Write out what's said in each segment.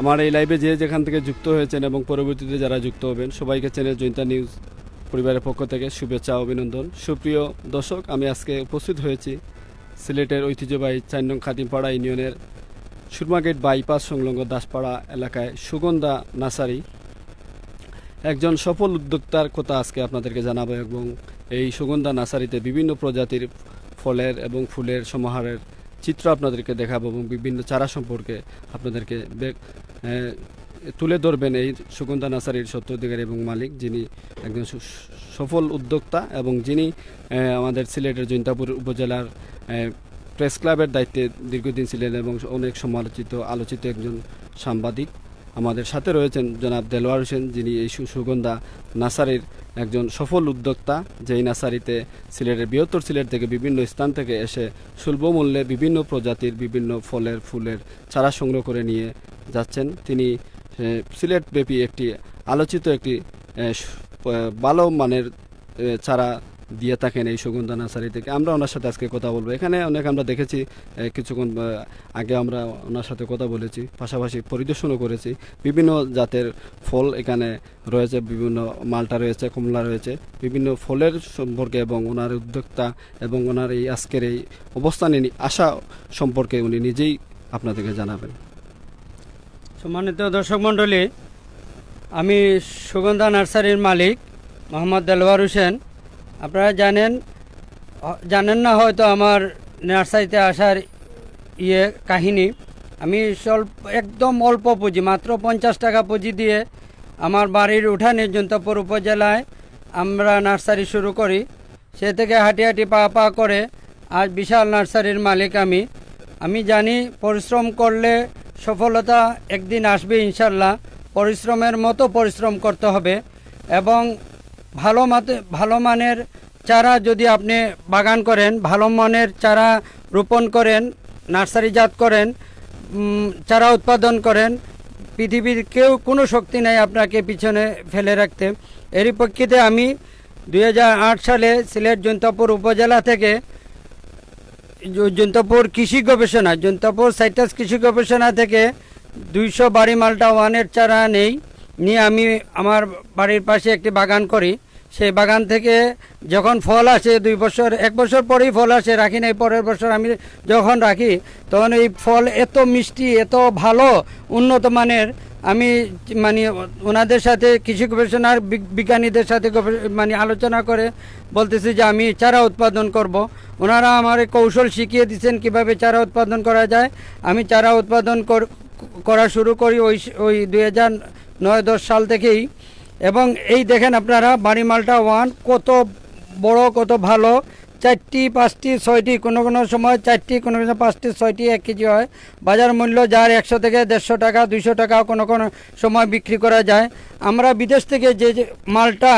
আমার এই লাইভে যে যেখান থেকে যুক্ত হয়েছেন এবং পরবর্তীতে যারা যুক্ত হবেন, সবাইকে চেনে জৈন্তা নিউজ পরিবারের পক্ষ থেকে শুভেচ্ছা অভিনন্দন। সুপ্রিয় দর্শক, আমি আজকে উপস্থিত হয়েছি সিলেটের ঐতিহ্যবাহী চার নং খাতিমপাড়া ইউনিয়নের সুরমাগেট বাইপাস সংলগ্ন দাসপাড়া এলাকায় সুগন্ধা নার্সারি। একজন সফল উদ্যোক্তার কথা আজকে আপনাদেরকে জানাব এবং এই সুগন্ধা নার্সারিতে বিভিন্ন প্রজাতির ফলের এবং ফুলের সমাহারের চিত্র আপনাদেরকে দেখাবো এবং বিভিন্ন চারা সম্পর্কে আপনাদেরকে তুলে ধরবেন এই সুগন্ধা নাসারির সত্যাধিকারী এবং মালিক, যিনি একজন সফল উদ্যোক্তা এবং যিনি আমাদের সিলেটের জৈন্তাপুর উপজেলার প্রেস ক্লাবের দায়িত্বে দীর্ঘদিন ছিলেন এবং অনেক সমালোচিত, আলোচিত একজন সাংবাদিক। আমাদের সাথে রয়েছেন জনাব দেলোয়ার হোসেন, যিনি এই সুগন্ধা নার্সারির একজন সফল উদ্যোক্তা, যেই নার্সারিতে সিলেটের বৃহত্তর সিলেট থেকে বিভিন্ন স্থান থেকে এসে সুলভ মূল্যে বিভিন্ন প্রজাতির বিভিন্ন ফলের, ফুলের চারা সংগ্রহ করে নিয়ে যাচ্ছেন। তিনি সিলেট ব্যাপী একটি আলোচিত একটি ভালো মানের চারা দিয়ে থাকেন এই সুগন্ধা নার্সারি থেকে। আমরা ওনার সাথে আজকে কথা বলব। এখানে অনেক আমরা দেখেছি কিছুক্ষণ আগে আমরা ওনার সাথে কথা বলেছি, পাশাপাশি পরিদর্শনও করেছি। বিভিন্ন জাতের ফল এখানে রয়েছে, বিভিন্ন মালটা রয়েছে, কমলা রয়েছে। বিভিন্ন ফলের সম্পর্কে এবং ওনার উদ্যোক্তা এবং ওনার এই আজকের এই অবস্থানে আসা সম্পর্কে উনি নিজেই আপনাদেরকে জানাবেন। সম্মানিত দর্শক মণ্ডলী, আমি সুগন্ধা নার্সারির মালিক মোহাম্মদ দেলওয়ার হোসেন। আপনারা জানেন জানেন না হয়তো আমার নার্সারিতে আসার ইয়ে কাহিনী। আমি স্বল্প, একদম অল্প পুঁজি, মাত্র পঞ্চাশ টাকা পুঁজি দিয়ে আমার বাড়ির উঠানে জন্তপুর উপজেলায় আমরা নার্সারি শুরু করি। সে থেকে হাঁটি হাঁটি পা পা করে আজ বিশাল নার্সারির মালিক আমি। আমি জানি পরিশ্রম করলে সফলতা একদিন আসবে ইনশাল্লাহ। পরিশ্রমের মতো পরিশ্রম করতে হবে এবং ভালো মাতে ভালো মানের চারা যদি আপনি বাগান করেন, ভালো মানের চারা রোপণ করেন নার্সারিজাত করেন চারা উৎপাদন করেন, পৃথিবীর কেউ কোনো শক্তি নেই আপনাকে পিছনে ফেলে রাখতে। এরই প্রেক্ষিতে আমি দু হাজার আট সালে সিলেট জৈন্তপুর উপজেলা থেকে জ- কৃষি গবেষণা জৈন্তপুর সাইটাস কৃষি গবেষণা থেকে দুইশো বাড়ি মালটা ওয়ানের চারা নেই। নিয়ে আমি আমার বাড়ির পাশে একটি বাগান করি। সেই বাগান থেকে যখন ফল আসে দুই বছর, এক বছর পরেই ফল আসে, রাখি নাই, পরের বছর আমি যখন রাখি, তখন এই ফল এত মিষ্টি, এত ভালো, উন্নত মানের। আমি মানে ওনাদের সাথে, কৃষি গবেষণার বিজ্ঞানীদের সাথে মানে আলোচনা করে বলতেছি যে আমি চারা উৎপাদন করব। ওনারা আমার কৌশল শিখিয়ে দিচ্ছেন কীভাবে চারা উৎপাদন করা যায়। আমি চারা উৎপাদন কর- করা শুরু করি ওই ওই দুই হাজার নয় দশ সাল থেকেই। এবং এই দেখেন আপনারা, বাড়ি মালটা ওয়ান, কত বড়, কত ভালো। চারটি, পাঁচটি, ছয়টি, কোনো কোনো সময় চারটি, কোনো কোনো পাঁচটি, ছয়টি, এক কেজি হয়। বাজার মূল্য যার একশো থেকে দেড়শো টাকা, দুইশো টাকা, কোনো কোনো সময় বিক্রি করা যায়। আমরা বিদেশ থেকে যে মালটা,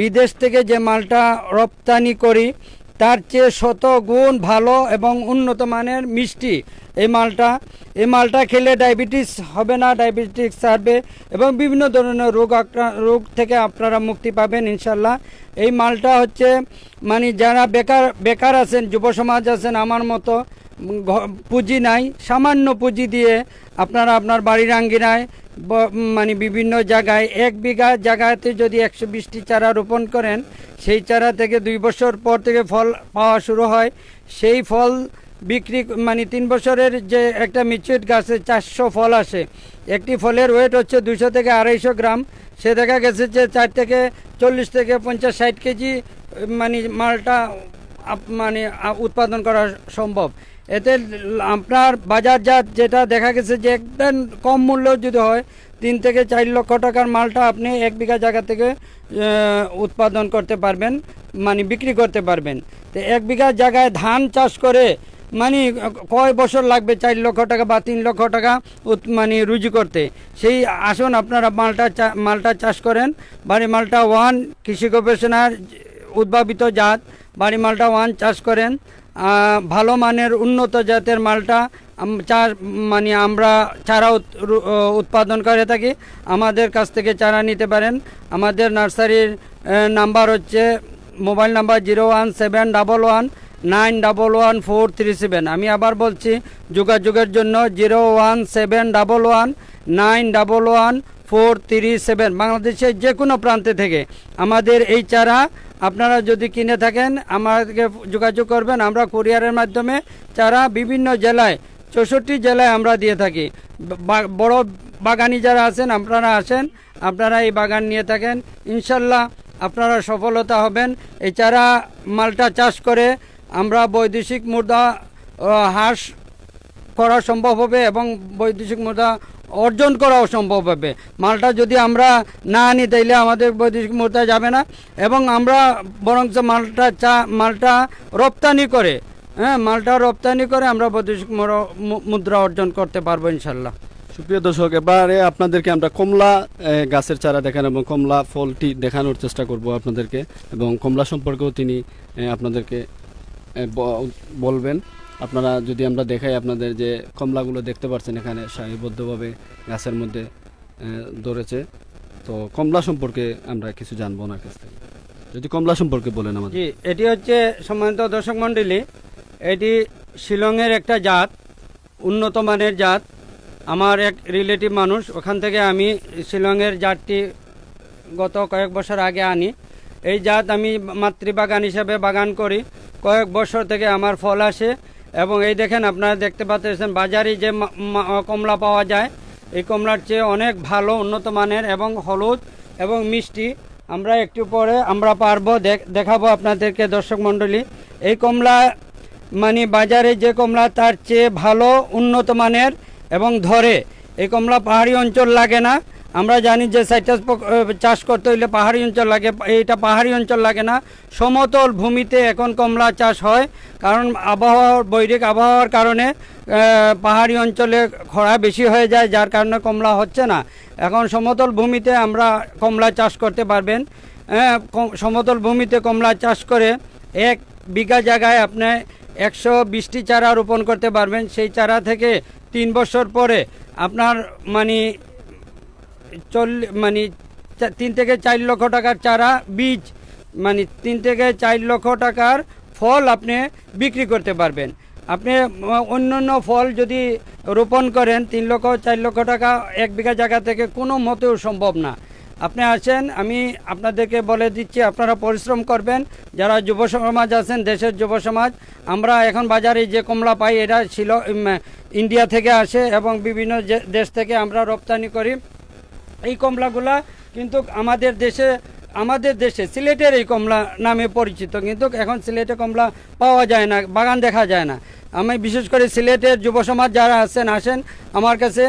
বিদেশ থেকে যে মালটা রপ্তানি করি তার চেয়ে শত গুণ ভালো এবং উন্নত মানের মিষ্টি। এই মালটা এই মালটা খেলে ডায়াবেটিস হবে না, ডায়াবেটিস ছাড়বে এবং বিভিন্ন ধরনের রোগ রোগ থেকে আপনারা মুক্তি পাবেন ইনশাল্লাহ এই মালটা হচ্ছে মানে যারা বেকার বেকার আছেন, যুব সমাজ আছেন আমার মতো পুঁজি নাই, সামান্য পুঁজি দিয়ে আপনারা আপনার বাড়ির আঙ্গিনায় মানে বিভিন্ন জায়গায়, এক বিঘা জায়গাতে যদি একশো বিশটি চারা রোপণ করেন, সেই চারা থেকে দুই বছর পর থেকে ফল পাওয়া শুরু হয়। সেই ফল বিক্রি মানে তিন বছরের যে একটা মিচুইট গাছে চারশো ফল আসে। একটি ফলের ওয়েট হচ্ছে দুশো থেকে আড়াইশো গ্রাম। সে দেখা গেছে যে চার থেকে চল্লিশ থেকে পঞ্চাশ ষাট কেজি মানে মালটা মানে উৎপাদন করা সম্ভব। এতে আপনার বাজারজাত যেটা দেখা গেছে যে একদম কম মূল্য যদি হয়, তিন থেকে চার লক্ষ টাকার মালটা আপনি এক বিঘা জায়গা থেকে উৎপাদন করতে পারবেন মানে বিক্রি করতে পারবেন। তো এক বিঘা জায়গায় ধান চাষ করে মানে কয় বছর লাগবে চার লক্ষ টাকা বা তিন লক্ষ টাকা মানে রুজি করতে? সেই আসুন আপনারা মালটা মালটা চাষ করেন। বাড়ি মালটা ওয়ান কৃষি গবেষণার উদ্ভাবিত জাত, বাড়ি মালটা ওয়ান চাষ করেন। ভালো মানের উন্নত জাতের মালটা চাষ মানে আমরা চারা উৎ- উৎপাদন করে থাকি। আমাদের কাছ থেকে চারা নিতে পারেন। আমাদের নার্সারির নাম্বার হচ্ছে mobile number zero one seven double one nine double one four three seven. আমি আবার বলছি, যোগাযোগের জন্য zero one seven double one nine double one four three seven. বাংলাদেশের যে কোনো প্রান্তে থেকে আমাদের এই চারা আপনারা যদি কিনে থাকেন আমাদেরকে যোগাযোগ করবেন। আমরা কুরিয়ারের মাধ্যমে চারা বিভিন্ন জেলায়, চৌষট্টি জেলায় আমরা দিয়ে থাকি। বড় বাগানি যারা আছেন, আপনারা আসেন, আপনারা এই বাগান নিয়ে থাকেন। ইনশাল্লাহ আপনারা সফলতা হবেন। চারা মালটা চাষ করে আমরা বৈদেশিক মুদ্রা হ্রাস করা সম্ভব হবে এবং বৈদেশিক মুদ্রা অর্জন করাও সম্ভব হবে। মালটা যদি আমরা না আনি, তাইলে আমাদের বৈদেশিক মুদ্রা যাবে না এবং আমরা বরঞ্চ মালটা চা, মালটা রপ্তানি করে হ্যাঁ মালটা রপ্তানি করে আমরা বৈদেশিক মুদ্রা অর্জন করতে পারব ইনশাল্লাহ সুপ্রিয় দর্শক, এবারে আপনাদেরকে আমরা কমলা গাছের চারা দেখানো এবং কমলা ফলটি দেখানোর চেষ্টা করব আপনাদেরকে এবং কমলা সম্পর্কেও তিনি আপনাদেরকে বলবেন। আপনারা যদি আমরা দেখাই আপনাদের যে কমলাগুলো দেখতে পাচ্ছেন এখানে সারিবদ্ধভাবে গাছের মধ্যে ধরেছে, তো কমলা সম্পর্কে আমরা কিছু জানব ওনার কাছ থেকে। যদি কমলা সম্পর্কে বলেন আমাদের। এটি হচ্ছে সম্মানিত দর্শক মণ্ডলী, এটি শিলংয়ের একটা জাত, উন্নত মানের জাত। আমার এক রিলেটিভ মানুষ, ওখান থেকে আমি শিলংয়ের জাতটি গত কয়েক বছর আগে আনি। এই জাত আমি মাতৃবাগান হিসেবে বাগান করি। কয়েক বছর থেকে আমার ফল আসে। এবং এই দেখেন আপনারা দেখতে পাচ্ছেন, বাজারে যে কমলা পাওয়া যায়, এই কমলার চেয়ে অনেক ভালো, উন্নত মানের এবং হলুদ এবং মিষ্টি। আমরা একটু পরে আমরা পারব দেখ- দেখাবো আপনাদেরকে দর্শক মণ্ডলী। এই কমলা মানে বাজারে যে কমলা তার চেয়ে ভালো, উন্নত মানের এবং ধরে। এই কমলা পাহাড়ি অঞ্চল লাগে না আমরা জানি যে সাইট্রাস চাষ করতে হইলে পাহাড়ি অঞ্চল লাগে। এইটা পাহাড়ি অঞ্চল লাগে না। সমতল ভূমিতে এখন কমলা চাষ হয়। কারণ আবহাওয়ার বৈরিক আবহাওয়ার কারণে পাহাড়ি অঞ্চলে খরা বেশি হয়ে যায় যার কারণে কমলা হচ্ছে না। এখন সমতল ভূমিতে আমরা কমলা চাষ করতে পারবেন। হ্যাঁ, সমতল ভূমিতে কমলা চাষ করে এক বিঘা জায়গায় আপনি একশো বিশটি চারা রোপণ করতে পারবেন। সেই চারা থেকে তিন বছর পরে আপনার মানে চল্লিশ মানে তিন থেকে চার লক্ষ টাকার চারা, বীজ মানে তিন থেকে চার লক্ষ টাকার ফল আপনি বিক্রি করতে পারবেন। আপনি অন্য অন্য ফল যদি রোপণ করেন, তিন লক্ষ, চার লক্ষ টাকা এক বিঘা জায়গা থেকে কোনো মতেও সম্ভব না। আপনি আসেন, আমি আপনাদেরকে বলে দিচ্ছি, আপনারা পরিশ্রম করবেন। যারা যুব সমাজ আছেন, দেশের যুব সমাজ, আমরা এখন বাজারে যে কমলা পাই, এটা ছিল ইন্ডিয়া থেকে আসে এবং বিভিন্ন দেশ থেকে আমরা রপ্তানি করি। এই কমলাগুলা কিন্তু আমাদের দেশে আমাদের দেশে সিলেটের এই কমলা নামে পরিচিত, কিন্তু এখন সিলেটে কমলা পাওয়া যায় না, বাগান দেখা যায় না। আমি বিশেষ করে সিলেটের যুব সমাজ যারা আছেন, আসেন আমার কাছে,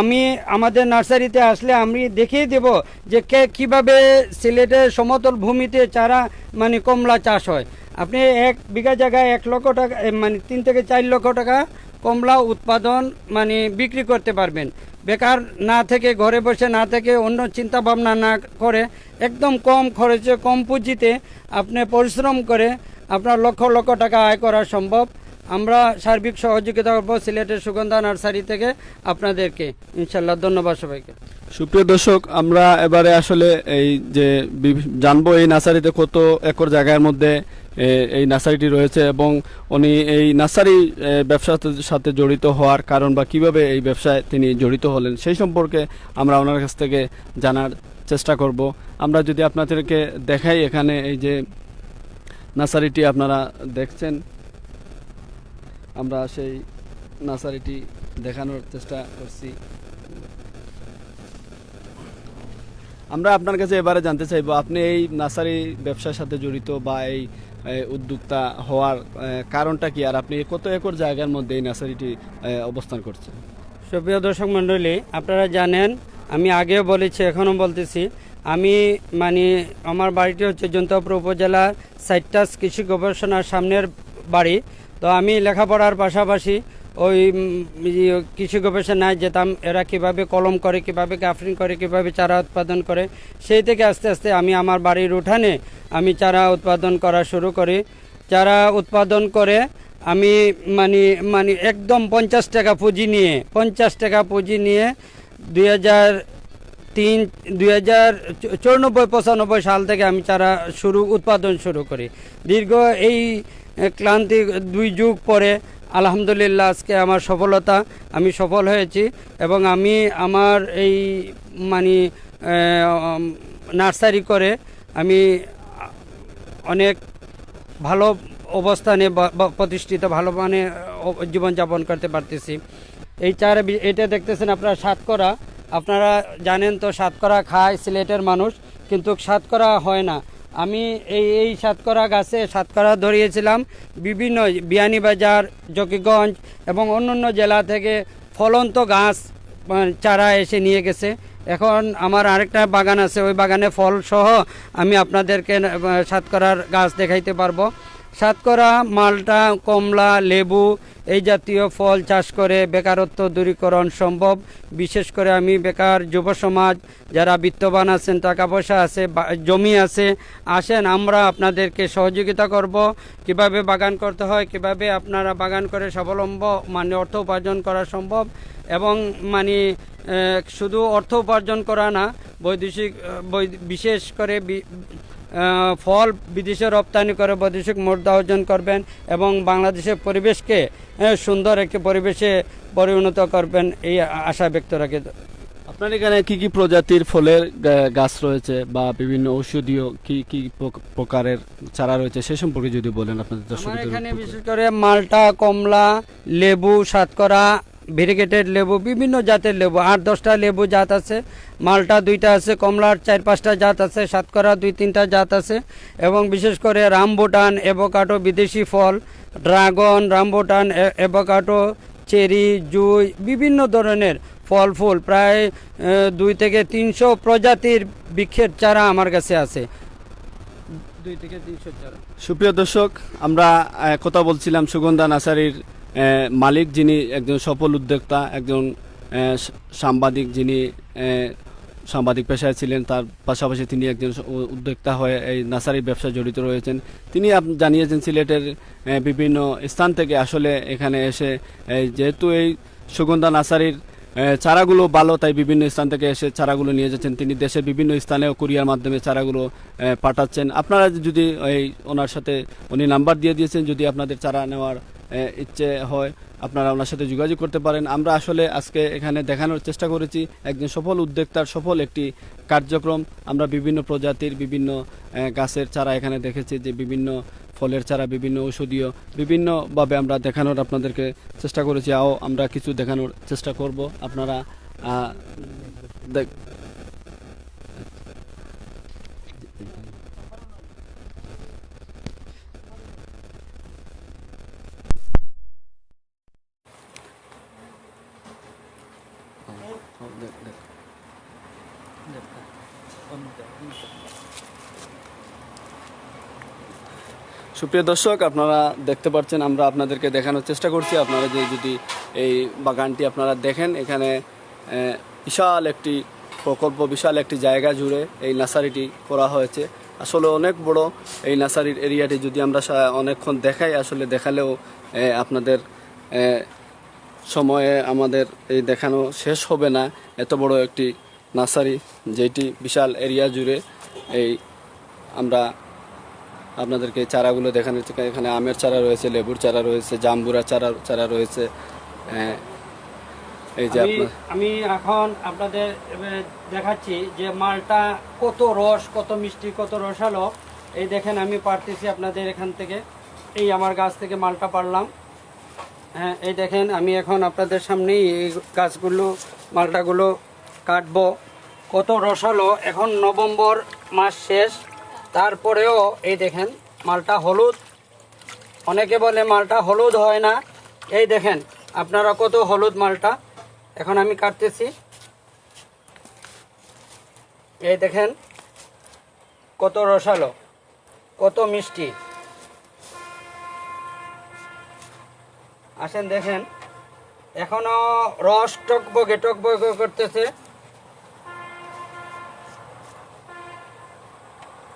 আমি আমাদের নার্সারিতে আসলে আমি দেখিয়ে দেব যে কে কীভাবে সিলেটের সমতল ভূমিতে চারা মানে কমলা চাষ হয়। আপনি এক বিঘা জায়গায় এক লক্ষ টাকা মানে তিন থেকে চার লক্ষ টাকা কমলা উৎপাদন মানে বিক্রি করতে পারবেন। বেকার না থেকে ঘরে বসে, না থেকে অন্য চিন্তা ভাবনা না করে, একদম কম খরচে, কম পুঁজিতে আপনি পরিশ্রম করে আপনার লক্ষ লক্ষ টাকা আয় করা সম্ভব। আমরা সার্বিক সহযোগিতা করব সিলেটের সুগন্ধা নার্সারি থেকে আপনাদেরকে। ইনশাল্লাহ ধন্যবাদ সবাইকে। সুপ্রিয় দর্শক, আমরা এবারে আসলে এই যে জানব এই নার্সারিতে কত একর জায়গার মধ্যে এই নার্সারিটি রয়েছে এবং উনি এই নার্সারি ব্যবসার সাথে জড়িত হওয়ার কারণ বা কীভাবে এই ব্যবসায় তিনি জড়িত হলেন সেই সম্পর্কে আমরা ওনার কাছ থেকে জানার চেষ্টা করব। আমরা যদি আপনাদেরকে দেখাই এখানে এই যে নার্সারিটি আপনারা দেখছেন। আমরা সেই নার্সারিটি দেখানোর চেষ্টা করছি। আমরা আপনার কাছে এবারে জানতে চাইব, আপনি এই নার্সারি ব্যবসার সাথে জড়িত বা এই উদ্যোক্তা হওয়ার কারণটা কি? আর আপনি কত একর জায়গার মধ্যে এই নার্সারিটি অবস্থান করছেন? সুপ্রিয় দর্শক মণ্ডলী, আপনারা জানেন, আমি আগেও বলেছি, এখনও বলতেছি, আমি মানে আমার বাড়িটি হচ্ছে জন্তপুর উপজেলার সাইটাস কৃষি গবেষণার সামনের বাড়ি। তো আমি লেখাপড়ার পাশাপাশি ওই কৃষি গবেষণায় যেতাম, এরা কীভাবে কলম করে, কীভাবে গাফরিং করে, কীভাবে চারা উৎপাদন করে, সেই থেকে আস্তে আস্তে আমি আমার বাড়ির উঠানে আমি চারা উৎপাদন করা শুরু করি। চারা উৎপাদন করে আমি মানে মানে একদম পঞ্চাশ টাকা পুঁজি নিয়ে, পঞ্চাশ টাকা পুঁজি নিয়ে দুই হাজার তিন, দুই হাজার চৌরানব্বই, পঁচানব্বই সাল থেকে আমি চারা শুরু, উৎপাদন শুরু করি। দীর্ঘ এই ক্লান্তি দুই যুগ পরে, আলহামদুলিল্লাহ আজকে আমার সফলতা, আমি সফল হয়েছি এবং আমি আমার এই মানে নার্সারি করে আমি অনেক ভালো অবস্থানে প্রতিষ্ঠিত, ভালো মানে জীবনযাপন করতে পারতেছি। এই চারা এটা দেখতেছেন আপনারা সাতকরা। আপনারা জানেন তো, সাতকরা খায় সিলেটের মানুষ, কিন্তু সাতকরা হয় না। আমি এই এই সাতকরা গাছে সাতকরা ধরিয়েছিলাম। বিভিন্ন বিয়ানীবাজার জকিগঞ্জ এবং অন্যান্য জেলা থেকে ফলন্ত গাছ চারা এসে নিয়ে গেছে। এখন আমার আরেকটা বাগান আছে, ওই বাগানে ফল সহ আমি আপনাদেরকে সাতকরার গাছ দেখাইতে পারব। সাতকরা, মালটা, কমলা, লেবু, এই জাতীয় ফল চাষ করে বেকারত্ব দূরীকরণ সম্ভব। বিশেষ করে আমি বেকার যুব সমাজ, যারা বিত্তবান আছেন টাকা পয়সা আছে জমি আছে, আসেন, আমরা আপনাদেরকে সহযোগিতা করব। কীভাবে বাগান করতে হয়, কীভাবে আপনারা বাগান করে স্বাবলম্ব মানে অর্থ উপার্জন করা সম্ভব এবং মানে শুধু অর্থ উপার্জন করা না, বৈদেশিক বিশেষ করে ফল বিদেশে রপ্তানি করে বৈদেশিক মুদ্রা অর্জন করবেন এবং বাংলাদেশের পরিবেশকে সুন্দর একটি পরিবেশে পরিণত করবেন এই আশা ব্যক্ত রাখি। আপনার এখানে কি কি প্রজাতির ফলের গাছ রয়েছে বা বিভিন্ন ঔষধীয় কি কি প্রকারের চারা রয়েছে সে সম্পর্কে যদি বলেন আপনাদের এখানে বিশেষ করে মালটা কমলা লেবু সাতকরা ভেরিগেটেড লেবু বিভিন্ন জাতের লেবু আট দশটা লেবু জাত আছে মালটা দুইটা আছে কমলার চার পাঁচটা জাত আছে সাতকরা দুই তিনটা জাত আছে এবং বিশেষ করে রামবুটান এভোকাটো বিদেশি ফল ড্রাগন রামবুটান এভোকাটো চেরি জুই বিভিন্ন ধরনের ফল ফুল প্রায় দুই থেকে তিনশো প্রজাতির বৃক্ষের চারা আমার কাছে আছে। দুই থেকে তিনশো চারা। সুপ্রিয় দর্শক আমরা কথা বলছিলাম সুগন্ধা নার্সারির আহ, মালিক যিনি একজন সফল উদ্যোক্তা, একজন সাংবাদিক যিনি সাংবাদিক পেশায় ছিলেন, তার পাশাপাশি তিনি একজন উদ্যোক্তা হয়ে এই নার্সারি ব্যবসায় জড়িত রয়েছেন। তিনি জানিয়েছেন সিলেটের বিভিন্ন স্থান থেকে আসলে এখানে এসে যেহেতু এই সুগন্ধা নার্সারির চারাগুলো ভালো, তাই বিভিন্ন স্থান থেকে এসে চারাগুলো নিয়ে যাচ্ছেন। তিনি দেশের বিভিন্ন স্থানেও কুরিয়ার মাধ্যমে চারাগুলো পাঠাচ্ছেন। আপনারা যদি এই, ওনার সাথে উনি নাম্বার দিয়ে দিয়েছেন, যদি আপনাদের চারা নেওয়ার ইচ্ছে হয় আপনারা ওনার সাথে যোগাযোগ করতে পারেন। আমরা আসলে আজকে এখানে দেখানোর চেষ্টা করেছি একজন সফল উদ্যোক্তার সফল একটি কার্যক্রম। আমরা বিভিন্ন প্রজাতির বিভিন্ন গাছের চারা এখানে দেখেছি যে বিভিন্ন ফলের চারা, বিভিন্ন ঔষধীয়, বিভিন্নভাবে আমরা দেখানোর আপনাদেরকে চেষ্টা করেছি। আও আমরা কিছু দেখানোর চেষ্টা করব। আপনারা আহ, দেখ- সুপ্রিয় দর্শক আপনারা দেখতে পাচ্ছেন আমরা আপনাদেরকে দেখানোর চেষ্টা করছি। আপনারা যে যদি এই বাগানটি আপনারা দেখেন এখানে বিশাল একটি প্রকল্প বিশাল একটি জায়গা জুড়ে এই নার্সারিটি করা হয়েছে। আসলে অনেক বড় এই নার্সারির এরিয়াটি যদি আমরা অনেকক্ষণ দেখাই আসলে দেখালেও আপনাদের সময়ে আমাদের এই দেখানো শেষ হবে না। এত বড় একটি নার্সারি যেটি বিশাল এরিয়া জুড়ে এই আমরা আপনাদেরকে এই চারাগুলো দেখানো হচ্ছে এখানে আমের চারা রয়েছে লেবুর চারা রয়েছে জাম্বুরা চারা চারা রয়েছে। আহ, এই যে আমি এখন আপনাদের দেখাচ্ছি যে মালটা কত রস কত মিষ্টি কত রসালো। এই দেখেন আমি পারতেছি আপনাদের এখান থেকে। এই আমার গাছ থেকে মালটা পারলাম। হ্যাঁ এই দেখেন, আমি এখন আপনাদের সামনেই এই গাছগুলো, মালটাগুলো কাটবো। কত রসালো, এখন নভেম্বর মাস শেষ। তারপরেও এই দেখেন, মালটা হলুদ। অনেকে বলে মালটা হলুদ হয় না। এই দেখেন, আপনারা কত হলুদ মালটা। এখন আমি কাটতেছি। এই দেখেন, কত রসালো, কত মিষ্টি। আসেন, দেখেন। এখনও রস টকবগে টকবগে করতেছে।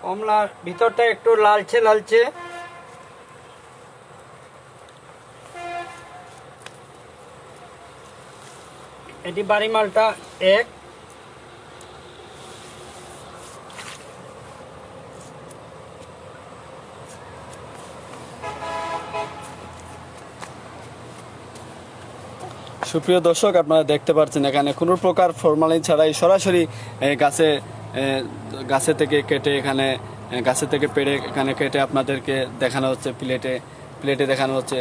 কমলার ভিতরটা একটু লালচে লালচে। এটি বাড়ি মালটা এক। সুপ্রিয় দর্শক, আপনারা দেখতে পাচ্ছেন এখানে কোনো প্রকার ফরমালিন ছাড়াই সরাসরি গাছে গাছে থেকে কেটে এখানে গাছে থেকে পেড়ে এখানে কেটে আপনাদেরকে দেখানো হচ্ছে, প্লেটে প্লেটে দেখানো হচ্ছে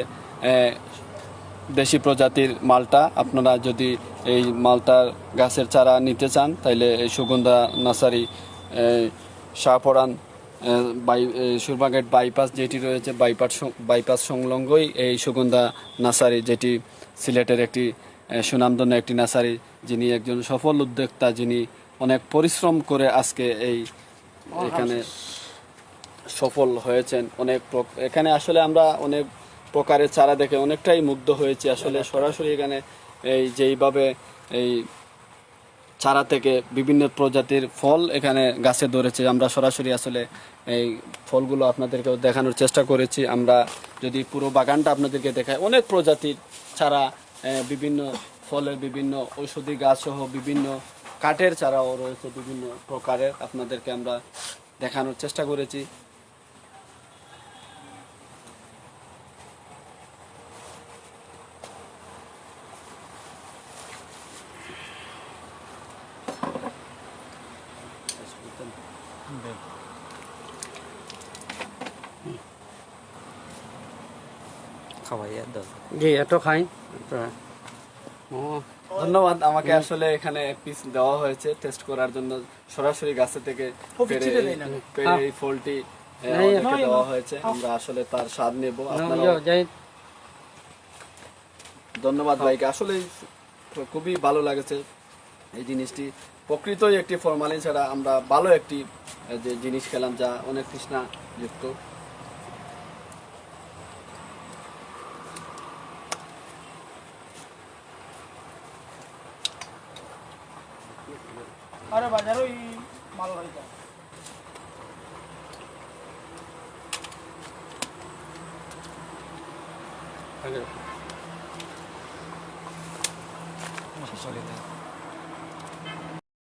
দেশি প্রজাতির মালটা। আপনারা যদি এই মালটার গাছের চারা নিতে চান তাহলে এই সুগন্ধা নার্সারি শাহপরান বাই সুরবাগেট বাইপাস যেটি রয়েছে, বাইপাস বাইপাস সংলগ্নই এই সুগন্ধা নার্সারি যেটি সিলেটের একটি সুনামধন্য একটি নার্সারি যিনি একজন সফল উদ্যোক্তা যিনি অনেক পরিশ্রম করে আজকে এই এখানে সফল হয়েছেন। অনেক এখানে আসলে আমরা অনেক প্রকারের চারা দেখে অনেকটাই মুগ্ধ হয়েছি। আসলে সরাসরি এখানে এই যেইভাবে এই চারা থেকে বিভিন্ন প্রজাতির ফল এখানে গাছে ধরেছে। আমরা সরাসরি আসলে এই ফলগুলো আপনাদেরকেও দেখানোর চেষ্টা করেছি। আমরা যদি পুরো বাগানটা আপনাদেরকে দেখাই, অনেক প্রজাতির চারা বিভিন্ন ফলের বিভিন্ন ঔষধি গাছ সহ বিভিন্ন কাঠের চারাও রয়েছে, বিভিন্ন প্রকারের আপনাদেরকে আমরা দেখানোর চেষ্টা করেছি। খাওয়াইয়া জি এত খাই। ধন্যবাদ। আমাকে আসলে এখানে পিস দেওয়া হয়েছে টেস্ট করার জন্য সরাসরি গাছে থেকে পেড়ে এই ফলটি দেওয়া হয়েছে। আমরা আসলে তার স্বাদ নেব। ধন্যবাদ ভাইকে। আসলে খুবই ভালো লাগেছে এই জিনিসটি। প্রকৃতই একটি ফরমালিন ছাড়া আমরা ভালো একটি যে জিনিস খেলাম যা অনেক তৃষ্ণা যুক্ত